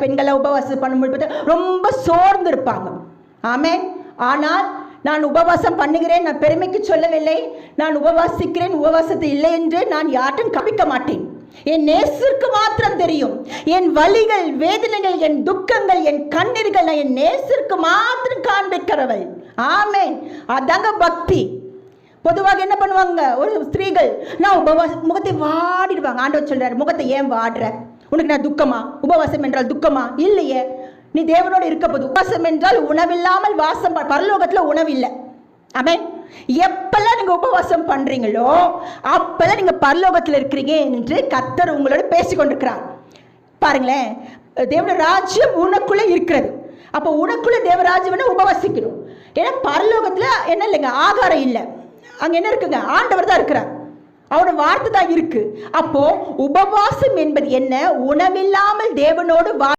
பெண்களை உபவாசம் பண்ணும்போது பார்த்தா ரொம்ப சோர்ந்து இருப்பாங்க ஆமே ஆனால் நான் உபவாசம் பண்ணுகிறேன் நான் பெருமைக்கு சொல்லவில்லை. நான் உபவாசிக்கிறேன் உபவாசத்தை இல்லை என்று நான் யார்ட்டும் கவிக்க மாட்டேன். என் நேசருக்கு மாத்திரம் தெரியும். என் வலிகள் வேதனைகள் என் துக்கங்கள் என் கண்ணீர்கள் நான் என் நேசருக்கு மாத்திரம் காண்பிக்கிறவள். ஆமே அதாங்க பக்தி. பொதுவாக என்ன பண்ணுவாங்க? ஒரு ஸ்திரீகள் நான் உபவாச முகத்தை வாடிடுவாங்க. ஆண்டவர் சொல்றாரு முகத்தை ஏன் வாடுற? உனக்கு நான் துக்கமா? உபவாசம் என்றால் துக்கமா? இல்லையே. நீ தேவனோடு இருக்க போது உபவாசம் என்றால் உணவில்லாமல் வாசம் பரலோகத்தில் பரலோகத்துல உணவு இல்லை ஆமென். எப்பெல்லாம் நீங்க உபவாசம் பண்றீங்களோ அப்பெல்லாம் நீங்க பரலோகத்தில் இருக்கிறீங்க என்று கத்தர் உங்களோட பேசிக்கொண்டிருக்கிறார். பாருங்களேன். தேவன ராஜ்யம் உனக்குள்ள இருக்கிறது. அப்போ உனக்குள்ள தேவராஜ்யம்னு உபவாசிக்கணும். ஏன்னா பரலோகத்துல என்ன இல்லைங்க? ஆகாரம் இல்லை. அங்க என்ன இருக்குங்க? ஆண்டவர் தான் இருக்கிறார். அவரோட வார்த்தை தான் இருக்கு. அப்போ உபவாசம் என்பது என்ன? உணவில்லாமல் தேவனோடு வா